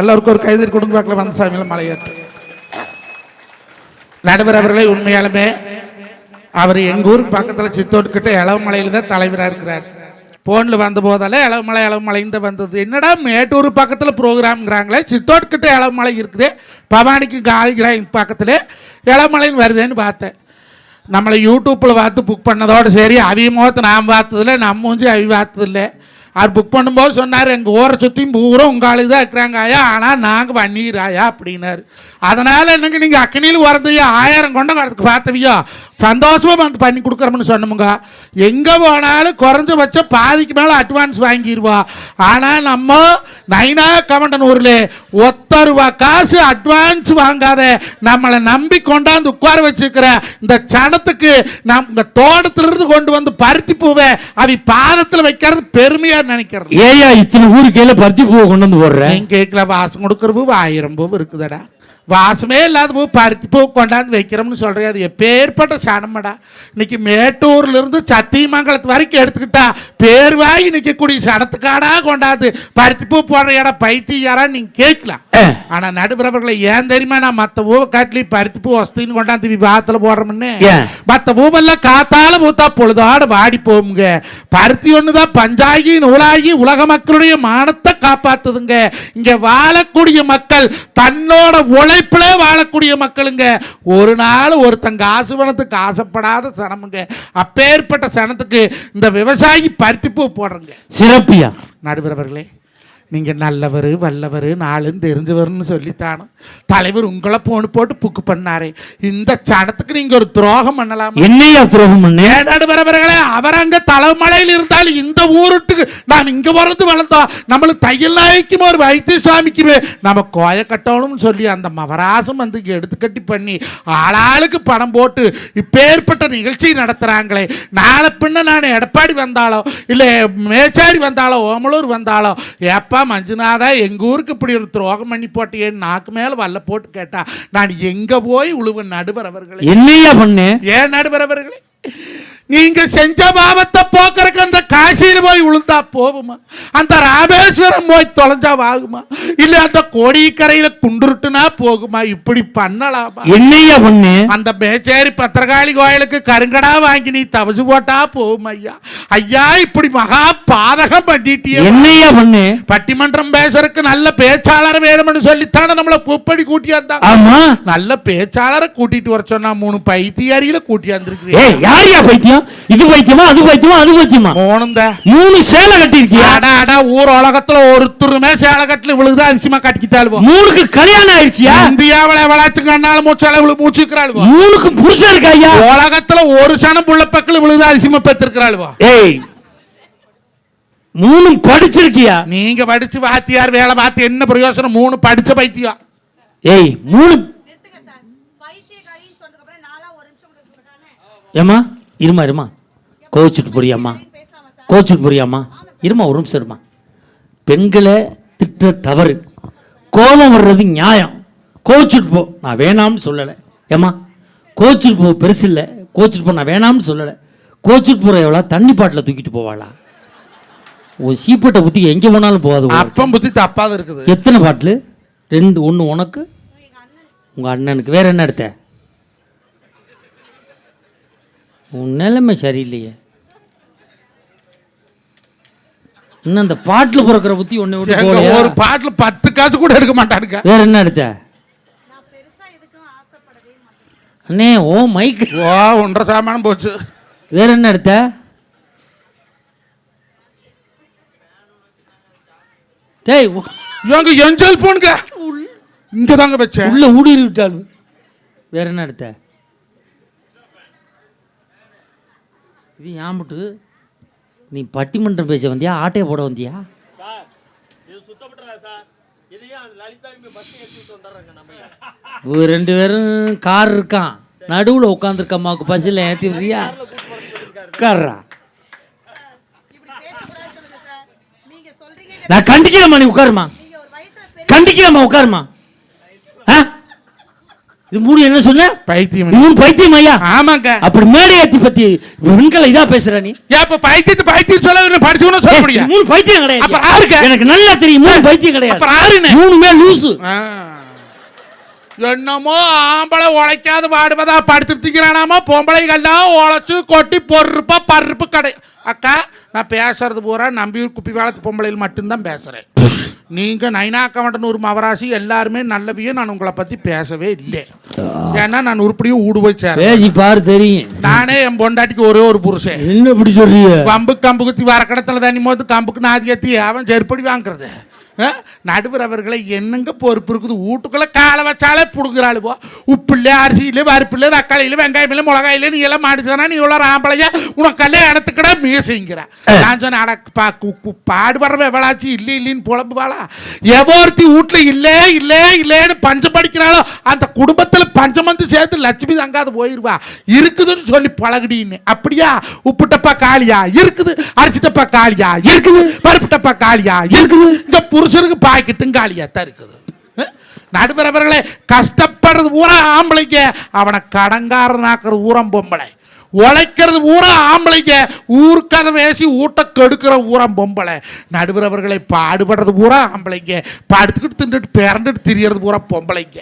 எல்லாருக்கும் ஒரு கைதறி கொடுங்க பார்க்கலாம் வந்த சாமியில் மலையேற்று நடுவர் அவர்களே உண்மையாலுமே அவர் எங்கள் ஊருக்கு பக்கத்துல சித்தோட்டுக்கிட்ட இளவமலையில தான் தலைவராக இருக்கிறார். ஃபோனில் வந்த போதால இளவமலை இளவமலைன்னு தான் வந்தது. என்னடா மேட்டூர் பக்கத்தில் ப்ரோக்ராம்ங்கிறாங்களே? சித்தோட்டுக்கிட்ட இளவமலை இருக்குது. பவானிக்கு காலிகிராய் பக்கத்தில் இளவமலைன்னு வருதுன்னு பார்த்தேன். நம்மளை யூடியூப்பில் பார்த்து புக் பண்ணதோடு சரி அவி முகத்தை நான் பார்த்ததில்ல நம்ம மூஞ்சி அவி பார்த்ததில்ல. அவர் புக் பண்ணும்போது சொன்னார் எங்கள் ஊரை சுற்றியும் பூரா உங்கள் ஆளுக்கு தான் இருக்கிறாங்க ஆயா ஆனால் நாங்கள் பண்ணிடுறாயா அப்படின்னாரு. அதனால் என்னங்க நீங்கள் அக்கனியில் வரதையா ஆயிரம் கொண்ட வரதுக்கு பார்த்தவியோ? சந்தோஷமாக வந்து பண்ணி கொடுக்குறோம்னு சொன்னோமுங்க. எங்கே போனாலும் குறைஞ்சபட்ச பாதிக்கு மேலே அட்வான்ஸ் வாங்கிடுவோம் ஆனால் நம்ம நைனா கமண்டனூரில் ஒத்த ரூபா காசு அட்வான்ஸ் வாங்காத நம்மளை நம்பி கொண்டாந்து உட்கார வச்சிருக்கிற இந்த சனத்துக்கு நம்ம தோட்டத்திலிருந்து கொண்டு வந்து பருத்தி பூவை அவி பாதத்தில் வைக்கிறது பெருமையா நினைக்கிறது ஏயா இத்தனை ஊருக்கு கையில பருத்தி பூவை கொண்டு வந்து போடுறேன் கேட்கல? வாசம் கொடுக்குற பூ ஆயிரம் பூ இருக்குதடா. வாசமே இல்லாத பூ பருத்தி பூ கொண்டாந்து வைக்கிறோம்னு சொல்றேன் அது எப்பேற்பட்ட சனமடா இன்னைக்கு மேட்டூர்ல இருந்து சத்தியமங்கலத்து வரைக்கும் எடுத்துக்கிட்டா பேர் வாங்கி நிற்கக்கூடிய சனத்துக்காடா கொண்டாந்து பருத்தி பூ போடுற இடம். பைத்தியாரா நீங்க கேட்கலாம். அஹ். ஆனா நடுவரவர்களை ஏன் தெரியுமா? நான் மத்த பூவை காட்டிலி பருத்தி பூ வசதின்னு கொண்டாந்து விவாதத்துல போடுறோம்னு? மத்த பூவெல்லாம் காத்தால பூத்தா பொழுதோட வாடி போகுங்க. பருத்தி ஒண்ணுதான் பஞ்சாகி நூலாகி உலக மக்களுடைய மானத்தை காப்பாத்துதுங்க. இங்க வாழக்கூடிய மக்கள் தன்னோட உழைப்புல வாழக்கூடிய மக்களுங்க. ஒரு நாள் ஒருத்தன் காசு பணத்துக்கு ஆசைப்படாத சனமுங்க. அப்பேற்பட்ட சனத்துக்கு இந்த விவசாயி பருத்தி பூ போடுறங்க. சிறப்பியா? நடுவரவர்களே நீங்க நல்லவர் வல்லவர் நாளும் தெரிஞ்சவர்னு சொல்லித்தானோ. தலைவர் உங்களை போன்னு போட்டு புக்கு பண்ணாரே. இந்த சனத்துக்கு நீங்க ஒரு துரோகம் பண்ணலாமா? என்னையா துரோகம் ஏன் நடுவரவர்களே அவர் அங்க தலைமலையில் இருந்தாலும் இந்த ஊருட்டுக்கு நாம் இங்க வர்றது வளர்ந்தோம் நம்மளுக்கு தையல் நாய்க்கும் ஒரு வைத்திய சுவாமிக்கு நம்ம கோய கட்டணும்னு சொல்லி அந்த மவராசம் வந்து இங்க எடுத்து கட்டி பண்ணி ஆளாளுக்கு பணம் போட்டு இப்பேற்பட்ட நிகழ்ச்சி நடத்துறாங்களே. நாளை பின்ன நான் எடப்பாடி வந்தாலோ இல்லை மேச்சாரி வந்தாலோ ஓமலூர் வந்தாலோ ஏப்பா மஞ்சுநாதா எங்க ஊருக்கு இப்படி ஒரு துரோகம் பண்ணி போட்டியேன்னு நாக்கு மேல வல்ல போட்டு கேட்டா நான் எங்க போய் உழுவ நடுவர் அவர்களே? என்னையா பண்ண? ஏன் நடுவர் அவர்களே? நீங்க செஞ்ச பாவத்தை போக்குறக்கு அந்த காசியில போய் விழுந்தா போகுமா? அந்த ராமேஸ்வரம் போய் தொலைஞ்சா வாகுமா? இல்ல அந்த கோடிக்கரையில குண்டுருட்டுனா போகுமா? இப்படி பண்ணலாமா? என்னையா பண்ண? அந்த மேச்சேரி பத்திரகாளி கோயிலுக்கு கருங்கடா வாங்கி நீ தவசு போட்டா போகும் ஐயா ஐயா இப்படி மகா பாதகம் பண்ணிட்டியே. என்னையா பண்ண? பட்டிமன்றம் பேசுறதுக்கு நல்ல பேச்சாளர் வேணும்னு சொல்லித்தானே நம்மளை பூப்படி கூட்டியாந்தாங்க ஆமா. நல்ல பேச்சாளரை கூட்டிட்டு வர சொன்னா மூணு பைத்தியாரியில கூட்டி வந்திருக்கிறீங்க ஏய் யாரியா பைத்தியம் இது பைத்தியமா அது பைத்தியமா அது பைத்தியமா மூணுந்த மூணு சேலை கட்டிருக்கியா அடா அடா ஊர் உலகத்துல ஒருத்தருமே சேலக்கட்டுல விழுகுதா? அதிசயமா கட்டிக்கிட்டாளுவோம் மூணுக்கு கல்யாணம் ஆயிடுச்சியா? இந்தியாவில வளாச்சு கண்ணால மூச்சால விழு மூச்சுக்கிறாளுவோ. மூணுக்கு புருஷன் இருக்கா ஐயா? உலகத்துல ஒரு சனம் புள்ள பக்கத்துல விழுகுதா? அதிசயமா பெற்றிருக்கிறாளுவோ ஏய் மூணும் படிச்சிருக்கியா? நீங்க படிச்சு வாத்தியார் வேலை பார்த்து என்ன பிரயோசனம்? மூணு படிச்ச பைத்தியம் ஏய் மூணு நிறுத்துங்க சார். பைத்தியக்காரின்னு சொன்னதுக்கு அப்புறம் நாளா ஒரு நிமிஷம் கூட இருக்க மாட்டானே. ஏமா இருமா இருமா? பேசலாமா சார் கோச்சிட்டு போறியாம்மா? இருமா ஒரு நிமிஷம் இருமா? பெண்களை திட்ட தவறு கோபம் வர்றது நியாயம். கோச்சிட்டு போ. நான் வேணாம்னு சொல்லலை. ஏம்மா? கோச்சிட்டு போ பெருசு இல்லை. கோச்சிட்டு போ நான் வேணாம்னு சொல்லலை. கோச்சிட்டு போகிற எவ்வளோ தண்ணி பாட்டில் தூக்கிட்டு போவாளா? ஒரு சீப்பட்டை ஊற்றி எங்கே போனாலும் போகாது. அப்பம் புத்தி தப்பாத இருக்குது. எத்தனை பாட்டில்? ரெண்டு ஒன்று உனக்கு உங்கள் அண்ணனுக்கு. வேற என்ன எடுத்த? உன் நிலைமை சரியில்லையே. இன்னும் அந்த பாட்டில் பிறக்கிற புத்தி ஒன்று விட்டு ஒரு பாட்டுல பத்து காசு கூட எடுக்க மாட்டானுங்க. வேற என்ன எடுத்த? அண்ணே ஓ மைக் ஓ ஒன்றரை சாமானம் போச்சு. வேற என்ன எடுத்த? டேய் எங்க என் செல்போனுங்க இங்க தாங்க வச்சேன். உள்ள ஊடுருவி விட்டாள் வேற என்ன எடுத்த? இது ஏம்பிட்டு நீ பட்டிமன்றம் பேச வந்தியா ஆட்டையை போட வந்தியா? இவங்க ரெண்டு பேரும் கார் இருக்கான். நடுவில் உட்காந்துருக்க அம்மாவுக்கு பஸ்ஸில் ஏற்றி விடுறியா? உட்கார்றா. இப்படி பேசக்கூடாதுன்னு சொல்லுங்க சார். நீங்க சொல்றீங்க நான் கண்டிக்கிறேம்மா நீ உட்காருமா நீங்க ஒரு வயசுல பெரிய கண்டிக்கிறேம்மா உட்காருமா இது மூணு என்ன சொன்ன? பைத்தியம். மூணு பைத்தியம் ஐயா. ஆமாங்க. அப்படி மேடை ஏத்தி பத்தி பெண்களை இதா பேசுற நீ? இப்ப பைத்தியத்தை பைத்தியம் சொல்ல படிச்சவனும் சொல்ல முடியும் மூணு பைத்தியம் அப்புறம் கிடையாது ஆறுங்க? எனக்கு நல்லா தெரியும் மூணு பைத்தியம் கிடையாது. அப்புறம் ஆறுன்னு? மூணுமே லூசு. என்னமோ ஆம்பளை உழைக்காது பாடுவதா படுத்து திங்கிறானாமோ பொம்பளைகள்லாம் உழைச்சு கொட்டி பொறுப்பா பருப்பு கடை. அக்கா நான் பேசுறது பூரா நம்பியூர் குப்பி வேலத்து பொம்பளையில் மட்டும்தான் பேசுறேன். நீங்க நைனாக்கமட்டன் ஒரு மவராசி எல்லாருமே நல்லவியும் நான் உங்களை பத்தி பேசவே இல்லை. ஏன்னா நான் உருப்படியும் ஊடு போய் சேரேன் பேசி பாரு தெரியும். நானே என் பொண்டாட்டிக்கு ஒரே ஒரு புருஷன். என்ன இப்படி சொல்றீங்க? கம்பு கம்பு குத்தி வரக்கடத்தில் தண்ணி மோது கம்புக்கு நாதி ஏத்தி அவன் செருப்படி வாங்குறது? நடுவர் அவர்களை என்னங்க பொறுப்பு இருக்குது? வீட்டுக்குள்ள காலை வச்சாலே புடுங்குறாளுவோ உப்புல அரிசியில பருப்புல தக்காளியில வெங்காயமில்ல மிளகாயில நீ எல்லாம் மாடிச்சானா நீ இவ்வளோ ஆம்பளையா உனக்கல்ல இடத்துக்கடா மீசைங்கிற நான் சொன்னேன் அட பா பாடுபடுறவ எவ்வளாச்சு இல்லை இல்லைன்னு புலம்புவாளா? எவ்வொருத்தி வீட்டுல இல்லே இல்லே இல்லேன்னு பஞ்சம் படிக்கிறாளோ அந்த குடும்பத்துல பஞ்சம் வந்து சேர்த்து லட்சுமி தங்காது போயிருவா. இருக்குதுன்னு சொல்லி பழகுடின்னு. அப்படியா? உப்பு டப்பா காலியா? இருக்குது. அரிசி டப்பா காலியா? இருக்குது. பருப்பு டப்பா காலியா? இருக்குது. இந்த புருஷனுக்கு பாக்கெட்டும் காலியாக தான் இருக்குது நடுவர் அவர்களே கஷ்டப்படுறது பூரா ஆம்பளைங்க. அவனை கடங்காரனாக்குற ஊரம் பொம்பளை. உழைக்கிறது ஊரா ஆம்பளைங்க. ஊருக்கதை வேசி ஊட்ட கெடுக்கிற ஊரம் பொம்பளை. நடுவர் அவர்களை பாடுபடுறது பூரா ஆம்பளைங்க. படுத்துக்கிட்டு தின்னுட்டு பிறண்டுட்டு திரியறது பூரா பொம்பளைங்க.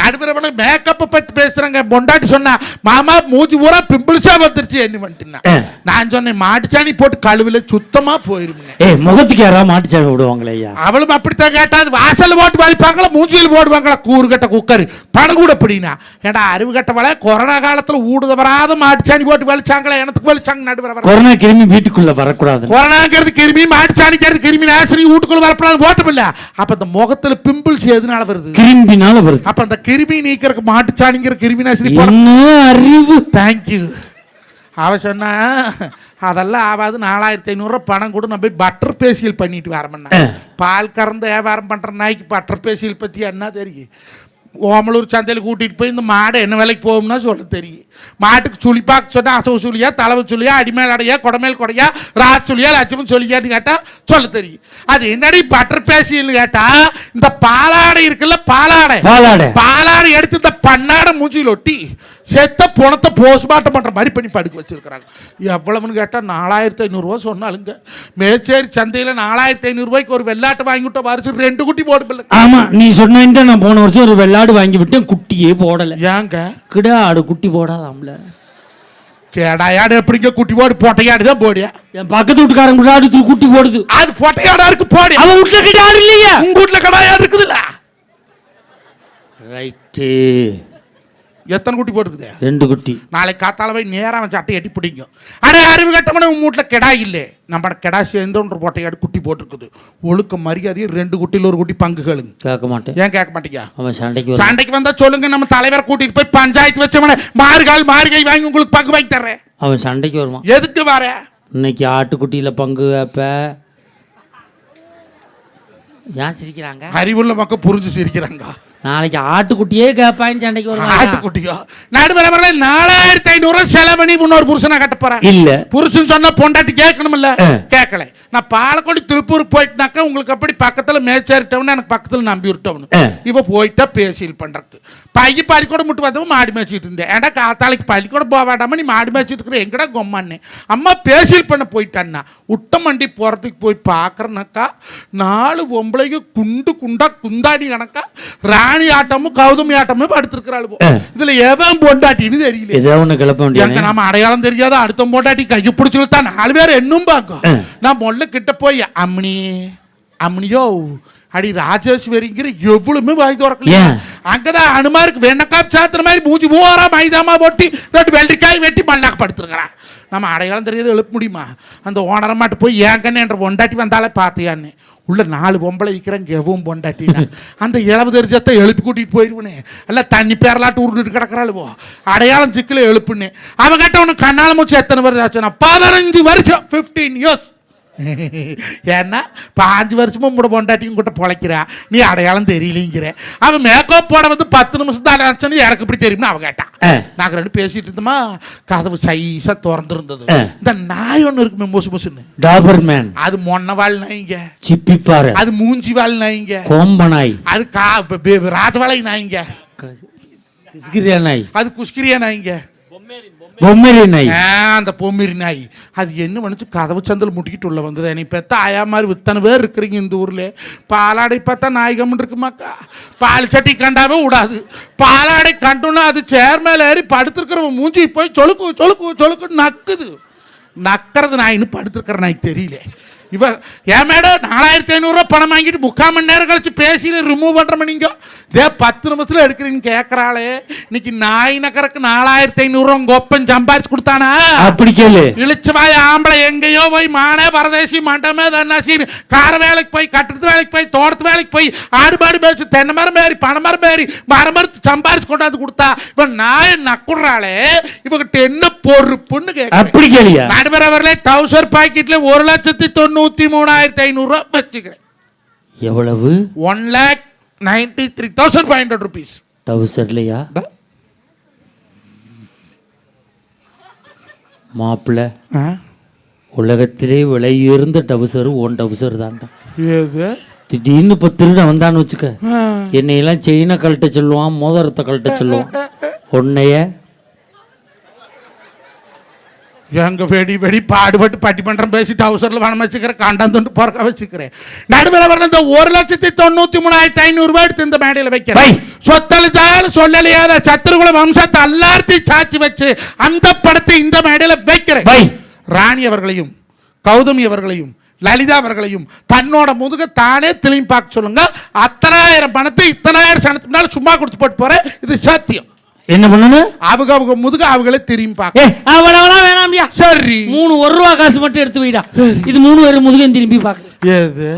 நடுவர் அவனை மேக்கப்பை பத்தி பேசுறாங்க. பொண்டாட்டி சொன்னா மாமா மூஞ்சி பூரா பிம்பிள்ஸா வந்துருச்சு என்ன பண்ணிட்டுனா. நான் சொன்னேன் மாட்டுச்சாணி போட்டு கழுவில சுத்தமா போயிருமுங்க ஏய் முகத்துக்கு யாராவது மாட்டுச்சாமி விடுவாங்களே ஐயா? அவளும் அப்படித்தான் கேட்டா அது வாசல்ல போட்டு வலிப்பாங்களா மூஞ்சியில் போடுவாங்களா? கூறு கட்ட குக்கர். பணம் கூட அப்படின்னா ஏடா அறிவு கட்டவள கொரோனா காலத்துல ஊடுத வராத மாட்டுச்சாணி போட்டு வலிச்சாங்களா எனக்கு வலிச்சாங்க நடுவர் கொரோனா கிருமி வீட்டுக்குள்ள வரக்கூடாது கொரோனாங்கிறது கிருமி மாட்டுச்சாணிக்கிறது கிருமி நாசினி வீட்டுக்குள்ள வரப்படாது போட்டோமில்ல அப்ப இந்த முகத்துல பிம்பிள்ஸ் எதனால வருது கிரும்பினால வருது அப்ப அந்த கிருமி நீக்கிறதுக்கு மாட்டுச்சாணிங்கிற கிருமி நாசினி என்ன அறிவு தேங்க்யூ அவ சொன்னா அதெல்லாம் ஆகாது நாலாயிரத்தி ஐநூறுரூவா பணம் கூட நான் போய் பட்டர் பேசியல் பண்ணிட்டு வரமுன்னா பால் கறந்து வியாபாரம் பண்ணுற நாய்க்கு பட்டர் பேசியல் பற்றி என்ன தெரியும் ஓமலூர் சந்தையில் கூட்டிகிட்டு போய் இந்த மாடு என்ன விலைக்கு போகும்னா சொல்ல தெரியும். மாட்டுக்கு சுழி பார்க்க சொன்னா அசவு சுழியா தலைவு சுழியா அடிமேல் அடையா குடமேல் கொடையா ராஜ் சுழியா லட்சமும் சொல்லியான்னு கேட்டால் சொல்ல தெரியும். அது என்னடி பட்டர் பேசியல்னு கேட்டா இந்த பாலாடை இருக்குல்ல பாலாடை. பாலாடை. பாலாடை எடுத்து இந்த பண்ணாடை மூஞ்சியில் ஒட்டி செத்த பணத்தை போஸ்ட்மார்ட்டம் பண்ற மாதிரி பண்ணி படுக்க வச்சிருக்கிறாங்க. எவ்வளவுன்னு கேட்டால் நாலாயிரத்தி ஐநூறுரூவா சொன்னாலுங்க. மேச்சேரி சந்தையில் நாலாயிரத்தி ஐநூறுரூவாய்க்கு ஒரு வெள்ளாட்டு வாங்கி விட்ட வருஷம் ரெண்டு குட்டி போடுமில்ல ஆமா நீ சொன்ன நான் போன வருஷம் ஒரு வெள்ளாடு வாங்கி விட்டேன் குட்டியே போடல. ஏங்க? கிடா ஆடு குட்டி போடாதாம்ல. கேடாயாடு எப்படிங்க குட்டி போடு? பொட்டையாடு தான் போடியா? என் பக்கத்து வீட்டுக்காரங்க கூட ஆடு குட்டி போடுது. அது பொட்டையாடா இருக்கு போடி. அவன் வீட்டுல கிட்ட இல்லையா. உங்க வீட்டுல கடாயாடு இருக்குதுல்ல? ரைட்டு எத்தனை குட்டி போட்டுக்குது ரெண்டு குட்டி. நாளைக்கு காத்தால போய் நேரா அவன் சட்டை எட்டி பிடிக்கும் அடே அறிவு கட்டமான உன் வீட்டில் கெடா இல்லை. நம்ம கெடா சேர்ந்தோன்ற பொட்டையாடு குட்டி போட்டிருக்குது. ஒழுக்க மரியாதையும் ரெண்டு குட்டியில் ஒரு குட்டி பங்குகளுங்க கேட்க மாட்டேன். ஏன் கேட்க மாட்டீங்க? அவன் சண்டைக்கு சண்டைக்கு வந்தா சொல்லுங்க நம்ம தலைவரை கூட்டிட்டு போய் பஞ்சாயத்து வச்சவன மாறுகால் மாறுகை வாங்கி உங்களுக்கு பங்கு வாங்கி தர்றேன். அவன் சண்டைக்கு வருவான். எதுக்கு வர? இன்னைக்கு ஆட்டுக்குட்டியில பங்கு வைப்ப ஏன் சிரிக்கிறாங்க? அறிவுள்ள மக்கள் புரிஞ்சு சிரிக்கிறாங்க. நாளைக்கு ஆட்டுக்குட்டியே கேட்பான்னு சண்டைக்கு வருவாங்க. ஆட்டுக்குட்டியோ? நடுவரவர்களே நாலாயிரத்தி ஐநூறு செலவணி இன்னொரு புருஷனை கட்ட போறேன். இல்ல. புருஷன் சொன்னா பொண்டாட்டி கேட்கணும்ல? ஆ. கேட்கல. நான் பாலக்கோடி திருப்பூர் போயிட்டுனாக்கா உங்களுக்கு அப்படி பக்கத்துல டவுன் எனக்கு பக்கத்துல நம்பியூர் டவுன். இவ போயிட்டா பேசியல் பண்றதுக்கு மேய்ச்சிட்டு இருந்தேன் ஏடா காத்தாளைக்கு பள்ளிக்கூடம் போக வேண்டாமா நீ மாடி மேய்ச்சிட்டு இருக்கிற எங்கடா கொம்மான்னு அம்மா பேசியல் பண்ண போயிட்டான்னா உட்டமண்டி போறதுக்கு போய் பார்க்கறனாக்கா நாலு பொம்பளைங்க குண்டு குண்டா குந்தாடி கணக்கா ராணி ஆட்டமும் கௌதமி ஆட்டமும் படுத்திருக்கிறாள் இதுல எவன் பொண்டாட்டின்னு தெரியல ஏதோ ஒண்ணு கிளப்ப எனக்கு வேண்டிய நாம அடையாளம் தெரியாத அடுத்த பொண்டாட்டி கையை பிடிச்சு இழுத்தா நாலு பேர் என்னும் பாங்க நான் மொல்ல கிட்ட போய் அம்னி அம்னியோ அடி ராஜேஸ்வரிங்கிற எவ்வளவுமே வாய் திறக்கலையா. ஏன்? அங்கதான் அனுமாருக்கு வெண்ணக்காய் சாத்துற மாதிரி மூஞ்சி பூரா மைதாமா போட்டி ரெண்டு வெள்ளரிக்காய் வெட்டி மண்ணாக்க படுத்துருக்கிறான். நம்ம அடையாளம் தெரியாத எழுப்ப முடியுமா? அந்த ஓனரமாட்டு போய் ஏங்கன்னு என்ற பொண்டாட்டி வந்தாலே பார்த்தியான்னு. உள்ள நாலு பொம்பளை இருக்கிறாங்க எவும் பொண்டாட்டினா. அந்த இளவு தெரிஞ்சத்தை எழுப்பி கூட்டிட்டு போயிருவனே. எல்லாம் தண்ணி பேரலாட்டு உருண்டுட்டு கிடக்குறாளுவோ. அடையாளம் சிக்கல எழுப்புன்னு. அவன் கேட்ட உனக்கு கண்ணால மூச்சு எத்தனை வருஷம் ஆச்சுன்னா? பதினஞ்சு வருஷம் ஃபிஃப்டீன் இயர்ஸ் ஏன்னா பாஞ்சு வருஷமும் கூட பொண்டாட்டியும் கூட பொழைக்கிறா. நீ அடையாளம் தெரியலங்கிற. அவன் மேக்கப் போட வந்து பத்து நிமிஷம் தான் ஆச்சுன்னு எனக்கு இப்படி தெரியும்னு அவ கேட்டான் ஆ. நாங்க ரெண்டு பேசிட்டு இருந்தோமா கதவு சைஸா திறந்துருந்தது. இந்த நாய் ஒன்று இருக்குமே முசு முசுன்னு. டாபர் மேன் அது மொன்ன வாழ் நாய்ங்க. சிப்பிப்பாறை. அது மூஞ்சி வாழ் நாய்ங்க. கோம்பனாய் அது கா ராஜவாளை நாய்ங்க. கிஸ்கிரியா நாய். அது குஸ்கிரியா நாய்ங்க. பொம்மரி நாய் ஆ, அந்த பொம்மிரி நாய் அது என்ன பண்ணுச்சு கதவு சந்தில் முட்டிக்கிட்டு உள்ள வந்தது? நீ பெத்த ஆயா மாதிரி வித்தனை பேர் இருக்கிறீங்க இந்த ஊர்ல. பாலாடை பார்த்தா நாய்கம்னு இருக்குமாக்கா? பால் சட்டி கண்டாவே விடாது பாலாடை கண்டுன்னா அது சேர் மேல ஏறி படுத்திருக்கிறவன் மூஞ்சி போய் சொலுக்கு சொலுக்கு சொலுக்கு நக்குது. நக்கிறது நாயின்னு படுத்திருக்கிற நாய் தெரியல. இவ ஏன் மேடம் நாலாயிரத்தி ஐநூறுரூவா பணம் வாங்கிட்டு முக்கால் மணி நேரம் கழிச்சு பேசி ரிமூவ் பண்ணுறோம் இதே பத்து நிமிஷத்தில் எடுக்கிறீன்னு கேட்குறாளே இன்னைக்கு நாய் நக்கறக்கு நாலாயிரத்தி ஐநூறுரூவா உங்க ஒப்பன் சம்பாரிச்சு கொடுத்தானா அப்படி கேளு இழிச்சவாய் ஆம்பளை எங்கேயோ போய் மானே பரதேசி மண்டமே தன்னாசின்னு கார வேலைக்கு போய் கட்டுறது வேலைக்கு போய் தோட்டத்து வேலைக்கு போய் ஆடு மாடு பேசி தென்னை மரம் ஏறி பனை மரம் ஏறி மரம் மரத்து சம்பாரிச்சு கொண்டாந்து கொடுத்தா இவன் நாயை நக்குறாளே இவகிட்ட என்ன பொறுப்புன்னு கேட்க அப்படி கேளியா நடுவர் அவர்களே டவுசர் பாக்கெட்ல ஒரு லட்சத்தி தொண்ணூத்தி மூணாயிரத்தி ஐநூறு ரூபாய் வச்சுக்கிறேன் எவ்வளவு one lakh ninety three thousand five hundred rupees டவுசர்லையா மாப்பிள்ள உலகத்திலே விலையுயர்ந்த டவுசர் ஓன் டவுசர் தான்டா. ஏது? திடீர்னு இப்போ திருட வந்தான்னு வச்சுக்க. என்னையெல்லாம் செயினை கழட்ட சொல்லுவான் மோதிரத்தை கழட்ட சொல்லுவான். உன்னைய எங்க வெடி வெடி பாடுபட்டு பட்டிமன்றம் பேசி டவுசர்ல வனம் வச்சுக்கிறேன் காண்டாந்துண்டு பிறக்க வச்சுக்கிறேன். நடுவில் வரல இந்த ஒரு லட்சத்தி தொண்ணூத்தி மூணாயிரத்தி ஐநூறு ரூபாய் எடுத்து இந்த மேடையில் வைக்கிறேன். சொத்தளிச்சாலும் சொல்லலையாத சத்துருகுல வம்சத்தை எல்லாத்தையும் சாட்சி வச்சு அந்த படத்தை இந்த மேடையில் வைக்கிறேன். ராணி அவர்களையும் கௌதமி அவர்களையும் லலிதா அவர்களையும் தன்னோட முதுக தானே திரும்பி பார்க்க சொல்லுங்க. அத்தனாயிரம் பணத்தை இத்தனாயிரம் சனத்துக்கு முன்னால சும்மா கொடுத்து போட்டு போறேன். இது சத்தியம். என்ன பண்ணணும் அவங்க அவங்க முதுக அவங்களே திரும்பி பார்க்க. அவ்வளவுலாம் வேணாம்யா. சரி. மூணு ஒரு ரூபா காசு மட்டும் எடுத்து வைடா. இது மூணு பேரும் முதுகையும் திரும்பி பார்க்க. ஏது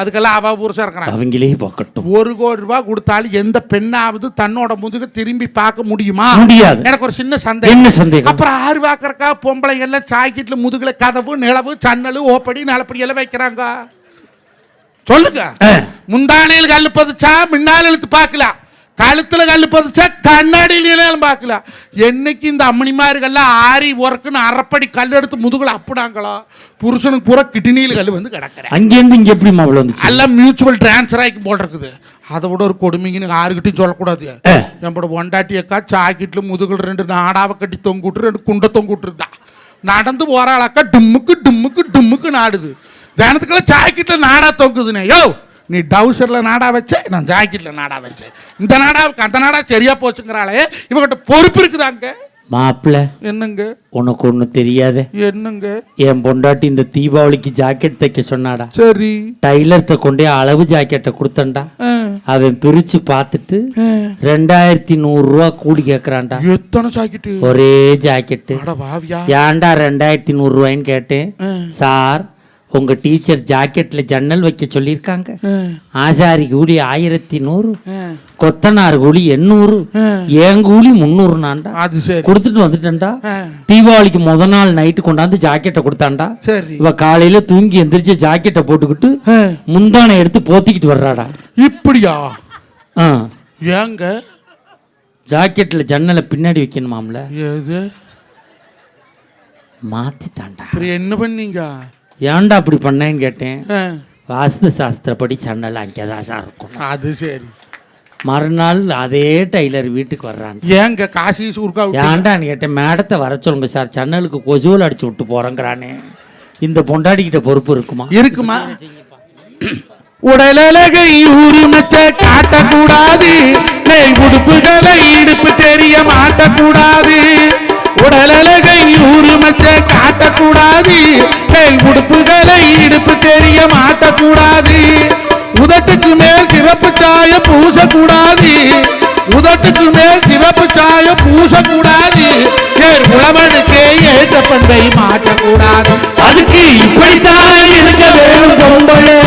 அதுக்கெல்லாம் அவ புருஷா இருக்கிறான். அவங்களே பார்க்கட்டும். ஒரு கோடி ரூபாய் கொடுத்தாலும் எந்த பெண்ணாவது தன்னோட முதுக திரும்பி பார்க்க முடியுமா? முடியாது. எனக்கு ஒரு சின்ன சந்தேகம். என்ன சந்தேகம்? அப்புறம் ஆறு வாக்கறக்கா பொம்பளைங்க எல்லாம் சாக்கெட்ல முதுகுல கதவு நிலவு சன்னல் ஓப்படி நிலப்படி எல்லாம் வைக்கிறாங்க. சொல்லுங்க. முந்தானையில் கல்லு பதிச்சா முன்னால் இழுத்து பார்க்கலாம். கழுத்துல கல்லு பதிச்சா கண்ணாடியிலும் பார்க்கலாம் என்னைக்கு இந்த அம்மணிமார்கள்லாம் ஆரி உரக்குன்னு அரைப்படி கல் எடுத்து முதுகுல அப்புடாங்களோ புருஷனுக்கு பூரா கிட்னியில் கல் வந்து கிடக்குறேன். அங்கேருந்து இங்க எப்படி மாப்பிள்ள வந்துச்சு? எல்லாம் மியூச்சுவல் டிரான்ஸ்ஃபர் ஆகி போல் இருக்குது. அதை விட ஒரு கொடுமைங்கன்னு யாருக்கிட்டையும் சொல்லக்கூடாது. நம்மளோட ஒண்டாட்டி அக்கா சாக்கெட்ல முதுகுல ரெண்டு நாடாவை கட்டி தொங்குட்டு ரெண்டு குண்டை தொங்குட்டு இருந்தா. நடந்து போறாளாக்கா டிம்முக்கு டிம்முக்கு டிம்முக்கு நாடுது. தினத்துக்கெல்லாம் ஜாக்கெட்ல நாடா தொங்குதுனே. யோ! நீ டவுசர்ல நாடா வச்ச நான் ஜாக்கெட்ல நாடா வச்சேன் இந்த நாடாவுக்கு அந்த நாடா சரியா போச்சுங்கிறாளே இவகிட்ட பொறுப்பு இருக்குதாங்க மாப்பிள்ள என்னங்க? உனக்கு ஒன்றும் தெரியாத. என்னங்க? என் பொண்டாட்டி இந்த தீபாவளிக்கு ஜாக்கெட் தைக்க சொன்னாடா. சரி. டைலர்கிட்ட கொண்டே அளவு ஜாக்கெட்டை கொடுத்தண்டா அவன் பிரிச்சு பார்த்துட்டு. ரெண்டாயிரத்தி நூறுரூவா கூலி கேட்குறான்டா எத்தனை ஜாக்கெட்டு? ஒரே ஜாக்கெட்டு. ஏன்டா ரெண்டாயிரத்தி நூறுரூவாய்ன்னு கேட்டேன். சார் உங்க டீச்சர் ஜாக்கெட்ல ஜன்னல் வைக்க சொல்லியிருக்காங்க. ஆசாரி கூலி ஆயிரத்தி நூறு. கொத்தனார் கூலி எண்ணூறு. என் கூலி முந்நூறு நான்டா கொடுத்துட்டு வந்துட்டேன்டா. தீபாவளிக்கு முத நாள் நைட்டு கொண்டாந்து ஜாக்கெட்டை கொடுத்தான்டா. சரி. இவ காலையில தூங்கி எந்திரிச்சு ஜாக்கெட்டை போட்டுக்கிட்டு. முந்தானை எடுத்து போத்திக்கிட்டு வர்றாடா. இப்படியா? ஏங்க? ஜாக்கெட்ல ஜன்னலை பின்னாடி வைக்கணுமாம்ல? மாத்திட்டான்டா. என்ன பண்ணீங்க? ஏன்டா அப்படி பண்ணேன்னு கேட்டேன். வாஸ்து சாஸ்திரப்படி ஜன்னல் அங்கேதான் சார் இருக்கும். அது சரி. மறுநாள் அதே டைலர் வீட்டுக்கு வர்றான் ஏங்க காசி சூர்கா ஏன்டான்னு கேட்டேன் மேடத்தை வர சொல்லுங்க சார் ஜன்னலுக்கு கொசுவல் அடிச்சு விட்டு போறேங்கிறானே. இந்த பொண்டாடிக்கிட்ட பொறுப்பு இருக்குமா? இருக்குமா? உடலழகை உரிமச்ச காட்டக்கூடாது. உடுப்புகளை இடுப்பு தெரிய மாட்டக்கூடாது. உடலழகை உரிமச்ச காட்டக்கூடாது. மேல் உடுப்புகளை இடுப்பு தெரிய மாட்டக்கூடாது. உதட்டுக்கு மேல் சிவப்பு சாய பூசக்கூடாது. உதட்டுக்கு மேல் சிவப்பு சாய பூசக்கூடாது. ஏர் உழவனுக்கே ஏற்ற பண்பை மாற்றக்கூடாது. அதுக்கு இப்படித்தான் இருக்க வேணும் பொம்பளை.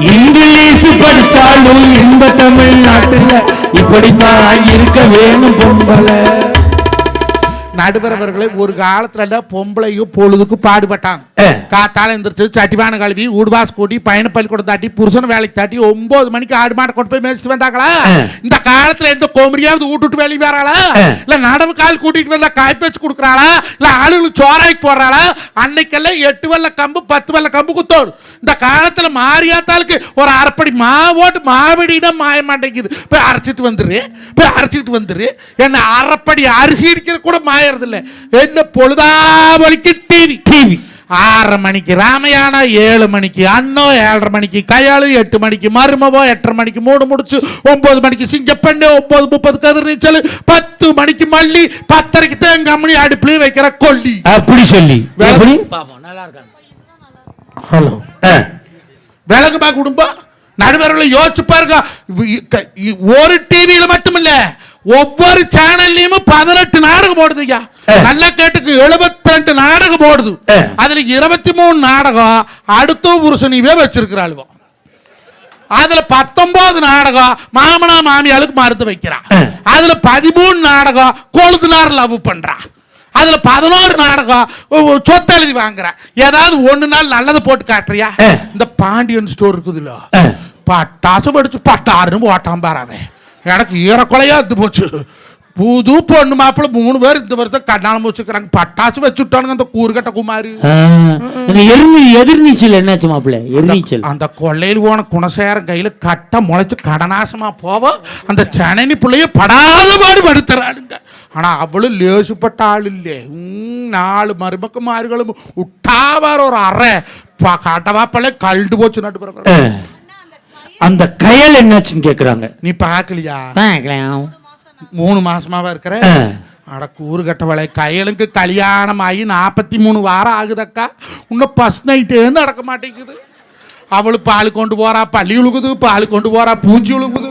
இங்கிலீஷ் படிச்சாலும் இன்ப தமிழ்நாட்டுல இப்படித்தான் இருக்க வேணும் பொம்பளை. நடுவரவர்களை ஒரு காலத்துல எல்லாம் பொம்பளையும் பொழுதுக்கும் பாடுபட்டாங்க. காத்தால எந்திரிச்சு சட்டிவான கழுவி ஊடுபாஸ் கூட்டி பையனை பள்ளிக்கூடம் தாட்டி புருஷன் வேலைக்கு தாட்டி ஒன்பது மணிக்கு ஆடு மாட்டை கொண்டு போய் மேய்ச்சிட்டு வந்தாங்களா இந்த காலத்துல எந்த கோமரியாவது விட்டுட்டு வெளியே வராளா இல்ல நடவு கால் கூட்டிட்டு வந்தா காய்ப்பேச்சு கொடுக்குறாளா இல்ல ஆளுகளுக்கு சோறாய்க்கு போடுறாளா அன்னைக்கெல்லாம் எட்டு வெள்ள கம்பு பத்து வெள்ள கம்பு குத்தோடு இந்த காலத்துல மாரியாத்தாளுக்கு ஒரு அரைப்படி மாவோட்டு மாவடினா மாய மாட்டேங்குது போய் அரைச்சிட்டு வந்துரு போய் அரைச்சிட்டு வந்துரு என்ன அரைப்படி அரிசி அடிக்கிற கூட மாயறது இல்ல என்ன பொழுதாவளிக்கு டிவி டிவி ஆறரை மணிக்கு ராமையானா ஏழு மணிக்கு அண்ணோ ஏழரை மணிக்கு கையாளு எட்டு மணிக்கு மருமவோ எட்டரை மணிக்கு மூணு முடிச்சு ஒன்பது மணிக்கு சிங்கப்பெண்ணு ஒன்பது முப்பது கதிர் நீச்சல் பத்து மணிக்கு மல்லி பத்தரைக்கு தேங்காய் மணி அடுப்புலயும் வைக்கிற கொல்லி. அப்படி சொல்லி. ஹலோ. விலகுமா குடும்பம் நடுவர்களை யோசிச்சு பாருங்க ஒரு டிவியில மட்டும் இல்ல ஒவ்வொரு சேனல்லையும் பதினெட்டு நாடகம் போடுதுயா நல்லா கேட்டுக்கு 72 ரெண்டு நாடகம் போடுது அதுல இருபத்தி மூணு நாடகம் அடுத்த புருஷனிவே வச்சிருக்கிறாளுவோ. அதுல பத்தொன்பது நாடகம் மாமனா மாமியாளுக்கு மறுத்து வைக்கிறா. அதுல பதிமூணு நாடகம் கொழுதுனார் லவ் பண்றா. அதுல பதினோரு நாடகம் சொத்து எழுதி வாங்குறா. ஏதாவது ஒண்ணு நாள் நல்லதை போட்டு காட்டுறியா? இந்த பாண்டியன் ஸ்டோர் இருக்குதுல்ல. பட்டாசு படிச்சு பட்டாருன்னு ஓட்டான் பாராவே எனக்கு ஈரக்குலையா இருந்து போச்சு. புது பொண்ணு மாப்பிள்ள மூணு பேர் இந்த வருஷம் கண்ணாலம் வச்சுக்கிறாங்க பட்டாசு வச்சுட்டானுங்க அந்த கூறுகட்ட குமாரி. எதிர்நீ எதிர்நீச்சல் என்னாச்சு மாப்பிள்ள எதிர்நீச்சல் அந்த கொள்ளையில் போன குணசேரன் கையில கட்ட முளைச்சு கடநாசமா போவோம் அந்த சனனி பிள்ளைய படாத பாடு படுத்துறானுங்க. ஆனா அவளும் லேசுப்பட்ட ஆள் இல்லே நாலு மருமக்க மாறுகளும் உட்டாவார் ஒரு அறை. கட்டவாப்பலே கழுண்டு போச்சு நட்டு பிறகு. அந்த கயல் என்னாச்சுன்னு கேக்குறாங்க. நீ பார்க்கலையா? பார்க்கலாம். மூணு மாசமாவா இருக்கிற. அட கூறுகட்ட வலை. கையலுக்கு கல்யாணம் ஆகி நாற்பத்தி மூணு வாரம் ஆகுதக்கா. இன்னும் ஃபர்ஸ்ட் நைட்டே நடக்க மாட்டேங்குது. அவளு பால் கொண்டு போறா பள்ளி உழுகுது பால் கொண்டு போறா பூச்சி உழுகுது.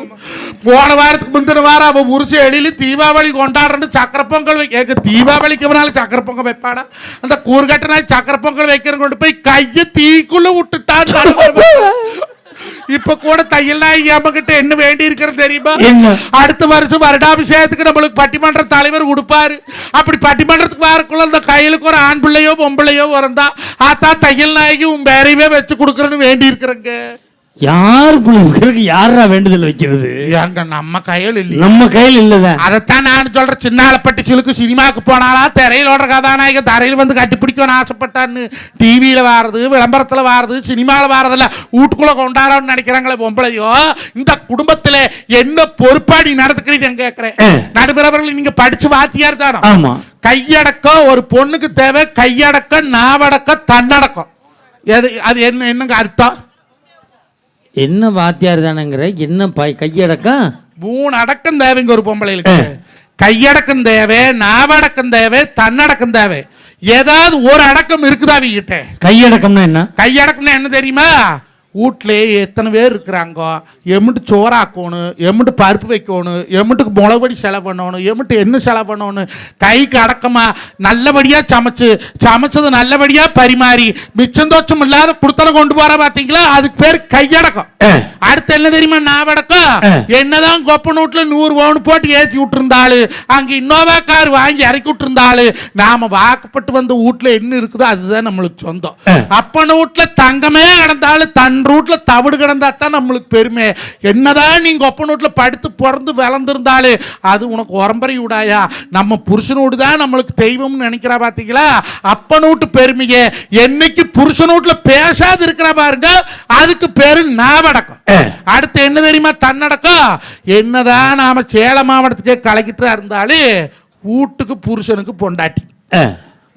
போன வாரத்துக்கு முந்தின வாரம் அவ உருசு எழில தீபாவளி கொண்டாடுறன்னு சக்கரை பொங்கல் வை கேட்க தீபாவளிக்கு நாள் சக்கரை பொங்கல் வைப்பாடா அந்த கூறுகட்ட நாள் சக்கரை பொங்கல் வைக்கிற கொண்டு போய் கையை தீக்குள்ள விட்டுட்டான். இப்ப கூட தையல் நாயகி அம்மா கிட்ட என்ன வேண்டி இருக்கிறது தெரியுமா? அடுத்த வருஷம் வருடாபிஷேகத்துக்கு நம்மளுக்கு பட்டிமன்ற தலைவர் கொடுப்பாரு அப்படி பட்டிமன்றத்துக்கு வரக்குள்ள அந்த கையிலுக்கு ஒரு ஆண் பிள்ளையோ பொம்பளையோ பிறந்தா ஆத்தா தையல் நாயகி உன் பேரையவே வச்சு கொடுக்கறன்னு வேண்டி இருக்கிறங்க. யார் பிள்ளைக்கு யாரா வேண்டுதல் வைக்கிறது? எங்க நம்ம கையில் இல்லையா. நம்ம கையில் இல்லதான். அதைத்தான் நான் சொல்றேன். சின்னாலப்பட்டி சிலுக்கு சினிமாக்கு போனாலா திரையில் ஓடுற கதாநாயக தரையில் வந்து கட்டி பிடிக்கணும்னு ஆசைப்பட்டான்னு டிவியில வாரது விளம்பரத்துல வாரது சினிமால வாரதில்ல வீட்டுக்குள்ள கொண்டாடணும்னு நினைக்கிறாங்களே பொம்பளையோ இந்த குடும்பத்துல என்ன பொறுப்பாடி நடத்துக்கிறீங்க கேட்கிறேன் நடுவரவர்கள் நீங்க படிச்சு வாத்தியார் தானோ? ஆமா. கையடக்கம் ஒரு பொண்ணுக்கு தேவை கையடக்கம் நாவடக்கம் தன்னடக்கம். எது அது என்ன என்னங்க அர்த்தம்? என்ன வாத்தியார் தானேங்கிற என்ன பை கையடக்கம் மூணு அடக்கம் தேவைங்க ஒரு பொம்பளைகளுக்கு. கையடக்கம் தேவை நாவடக்கம் தேவை தன்னடக்கம் தேவை. ஏதாவது ஒரு அடக்கம் இருக்குதா அவங்கிட்ட கையடக்கம்னா என்ன? கையடக்கம்னா என்ன தெரியுமா? வீட்ல எத்தனை பேர் இருக்கிறாங்க? எம்பிட்டு சோறாக்கணும் எம்பிட்டு பருப்பு வைக்கணும் எம்பிட்டுக்கு முளவடி செலவு பண்ணணும் எம்பிட்டு என்ன செலவு பண்ணணும் கைக்கு அடக்கமா நல்லபடியா சமைச்சு சமைச்சது நல்லபடியா பரிமாறி மிச்சம் தோச்சம் இல்லாத குடுத்தன கொண்டு போற பாத்தீங்களா? அதுக்கு பேர் கையடக்கம். அடுத்து என்ன தெரியுமா நாவடக்கம்? என்னதான் கொப்ப நூட்ல நூறு பவுன் போட்டு ஏற்றி விட்டுருந்தாளு அங்க இன்னோவா கார் வாங்கி இறக்கி விட்டுருந்தாளு நாம வாக்கப்பட்டு வந்த வீட்ல என்ன இருக்குதோ அதுதான் நம்மளுக்கு சொந்தம். அப்பன வீட்ல தங்கமே கிடந்தாலும் தன் ரூட்ல தவிடு கிடந்தா தான் நம்மளுக்கு பெருமை. என்னதான் நீங்க ஒப்பன வீட்ல படுத்து பிறந்து வளர்ந்துருந்தாலே அது உனக்கு உரம்பரை விடாயா? நம்ம புருஷன் வீடு தான் நம்மளுக்கு தெய்வம்னு நினைக்கிறா பாத்தீங்களா? அப்பன் வீட்டு பெருமையை. என்னைக்கு புருஷன் வீட்ல பேசாது இருக்கிறா பாருங்க அதுக்கு பேரு நாவடக்கம். அடுத்து என்ன தெரியுமா? தன்னடக்கம். என்னதான் நாம சேலம் மாவட்டத்துக்கே கலக்கிட்டு இருந்தாலும் வீட்டுக்கு புருஷனுக்கு பொண்டாட்டி.